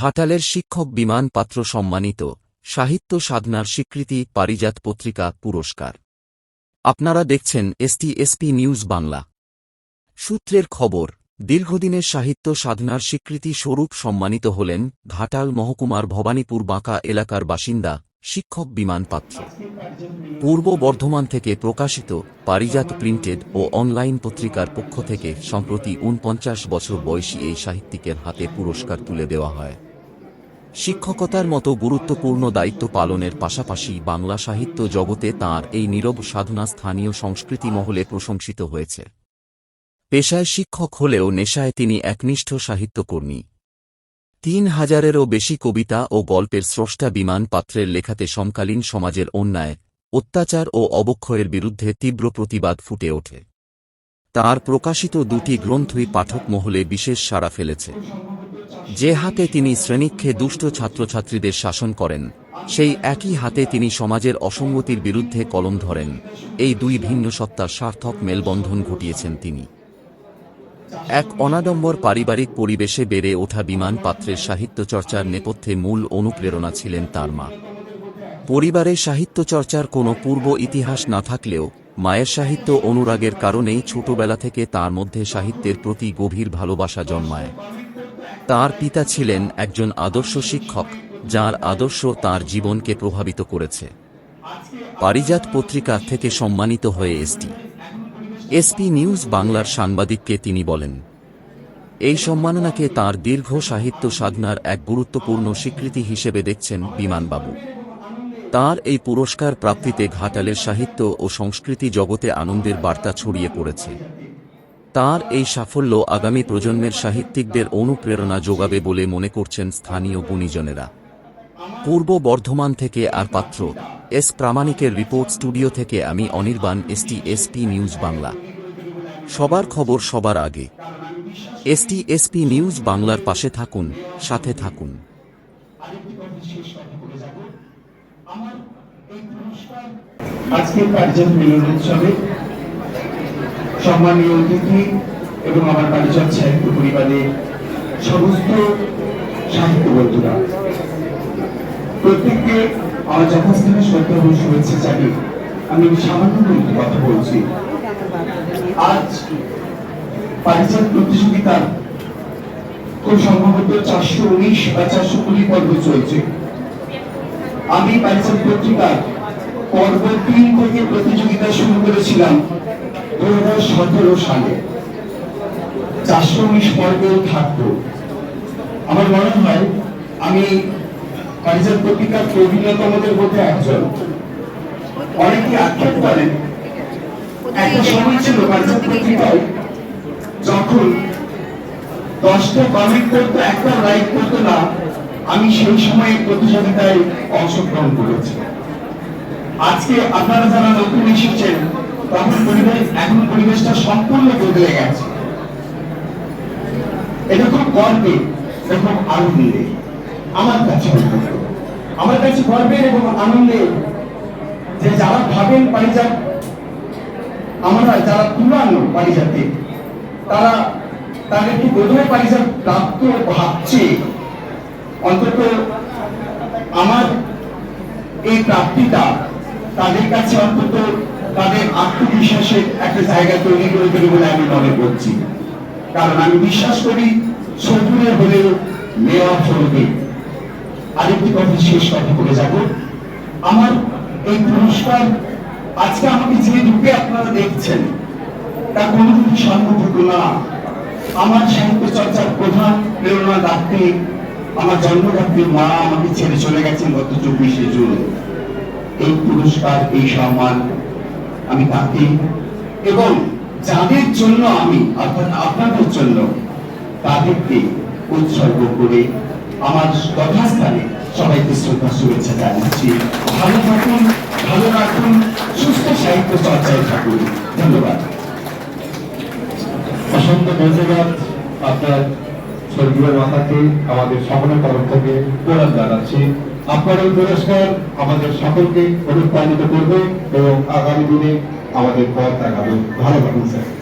ঘাটালের শিক্ষক বিমান পাত্র সম্মানিত সাহিত্য সাধনার স্বীকৃতি পারিজাত পত্রিকা পুরস্কার। আপনারা দেখছেন এসটি এসপি নিউজ বাংলা। সূত্রের খবর, দীর্ঘদিনের সাহিত্য সাধনার স্বীকৃতি স্বরূপ সম্মানিত হলেন ঘাটাল মহকুমার ভবানীপুর বাঁকা এলাকার বাসিন্দা, শিক্ষক বিমান পাত্র। পূর্ব বর্ধমান থেকে প্রকাশিত পারিজাত প্রিন্টেড ও অনলাইন পত্রিকার পক্ষ থেকে সম্প্রতি উনপঞ্চাশ বছর বয়সী এই সাহিত্যিকের হাতে পুরস্কার তুলে দেওয়া হয়। শিক্ষকতার মতো গুরুত্বপূর্ণ দায়িত্ব পালনের পাশাপাশি বাংলা সাহিত্য জগতে তাঁর এই নীরব সাধনা স্থানীয় সংস্কৃতি মহলে প্রশংসিত হয়েছে। পেশায় শিক্ষক হলেও নেশায় তিনি একনিষ্ঠ সাহিত্যকর্মী। তিন হাজারেরও বেশি কবিতা ও গল্পের স্রষ্টা বিমান পাত্রের লেখাতে সমকালীন সমাজের অন্যায়, অত্যাচার ও অবক্ষয়ের বিরুদ্ধে তীব্র প্রতিবাদ ফুটে ওঠে। তার প্রকাশিত দুটি গ্রন্থই পাঠক মহলে বিশেষ সাড়া ফেলেছে। যে হাতে তিনি শ্রেণীক্ষে দুষ্ট ছাত্রছাত্রীদের শাসন করেন, সেই একই হাতে তিনি সমাজের অসঙ্গতির বিরুদ্ধে কলম ধরেন। এই দুই ভিন্ন সত্তার সার্থক মেলবন্ধন ঘটিয়েছেন তিনি। এক অনাডম্বর পারিবারিক পরিবেশে বেড়ে ওঠা বিমান পাত্রের সাহিত্যচর্চার নেপথ্যে মূল অনুপ্রেরণা ছিলেন তার মা। পরিবারে সাহিত্যচর্চার কোনো পূর্ব ইতিহাস না থাকলেও, মায়ের সাহিত্য অনুরাগের কারণেই ছোটবেলা থেকে তার মধ্যে সাহিত্যের প্রতি গভীর ভালোবাসা জন্মায়। তার পিতা ছিলেন একজন আদর্শ শিক্ষক, যার আদর্শ তার জীবনকে প্রভাবিত করেছে। পারিজাত পত্রিকা থেকে সম্মানিত হয়ে এসটি এসপি নিউজ বাংলার সাংবাদিককে তিনি বলেন, এই সম্মাননাকে তার দীর্ঘ সাহিত্য সাধনার এক গুরুত্বপূর্ণ স্বীকৃতি হিসেবে দেখছেন বিমানবাবু। তার এই পুরস্কার প্রাপ্তিতে ঘাটালের সাহিত্য ও সংস্কৃতি জগতে আনন্দের বার্তা ছড়িয়ে পড়েছে। তার এই সাফল্য আগামী প্রজন্মের সাহিত্যিকদের অনুপ্রেরণা যোগাবে বলে মনে করছেন স্থানীয় গুণীজনেরা। পূর্ব বর্ধমান থেকে আর পাত্র, এস প্রামাণিকের রিপোর্ট স্টুডিও থেকে আমি Anirban S ST SP news Bangla. সবার খবর সবার আগে। এসটি এসপি নিউজ বাংলার পাশে থাকুন, সাথে থাকুন। আজকে কার্যত মিলন উৎসবে সম্মানীয় অতিথি এবং আমার কার্যত সাহিত্য পরিবারের সমস্ত সাহিত্য বন্ধুরা। প্রত্যেককে আমার যথাস্থানে শ্রদ্ধা এবং শুভেচ্ছা জানিয়ে আমি সামান্য একটু কথা বলছি। আজ পারিচার প্রতিযোগিতার খুব সম্ভবত চারশো উনিশ বা চারশো কুড়ি পর্ব চলছে। আমি পারিচার পত্রিকার পর্ব তিন থেকে প্রতিযোগিতা শুরু করেছিলাম। চারশো উনিশ আমার মনে হয় আমি পারিজাত পত্রিকার প্রবীণতমদের মধ্যে একজন। অনেকে আক্ষেপ করেন, একটা সময় ছিল পত্রিকায় যখন দশটা কমেন্ট করতো, একটা লাইক করতো না, আমি সেই সময়ে প্রতিযোগিতায় অংশগ্রহণ করেছি। আজকে আপনারা যারা নতুন এসেছেন তখন পরিবেশ, এখন পরিবেশটা সম্পূর্ণ বদলে গেছে। এটা খুব গর্বে এবং আনন্দে। আমার কাছে আমার কাছে গর্বের এবং আনন্দে যে যারা ভাবেন পারিজাত, আমরা যারা পুরানো পারিজাতে, তারা তাদেরকে বোধহয় পারিজাত প্রাপ্ত ভাবছে? অন্তত আমার এই প্রাপ্তিটা তাদের কাছে অন্তত তাদের আত্মবিশ্বাসের একটা জায়গা তৈরি করে দেবে বলে আমি মনে করছি। কারণ আমি বিশ্বাস করি সবুরের হলেও নেওয়া চলবে। আরেকটি কথা শেষ কথা বলে যাব। আমার এই পুরস্কার আজকে আমাকে যে রূপে আপনারা দেখছেন, তা কোনোদিন সম্ভব না। আমার সাহিত্য চর্চার প্রধান প্রেরণা দাত্রী আমার জন্মদাত্রী মা আমাকে ছেড়ে চলে গেছেন গত চব্বিশে জুন। এই পুরস্কার, এই সম্মান আমি তাকে এবং যাদের জন্য আমি, অর্থাৎ আপনাদের জন্য তাদেরকে উৎসর্গ করে আমার যথাস্থানে সবাইকে শ্রদ্ধা, শুভেচ্ছা জানাচ্ছি। ভালো থাকুন, ভালো রাখুন, সুস্থ সাহিত্য চর্চায় থাকুন। ধন্যবাদ। অসংখ্য ধন্যবাদ আপনার স্বর্গীয় মাতাকে আমাদের সকলের তরফ থেকে প্রণাম জানাচ্ছি। আপনার এই পুরস্কার আমাদের সকলকে অনুপ্রাণিত করবে এবং আগামী দিনে আমাদের পথ দেখাবে। ভালো থাকুন, স্যার।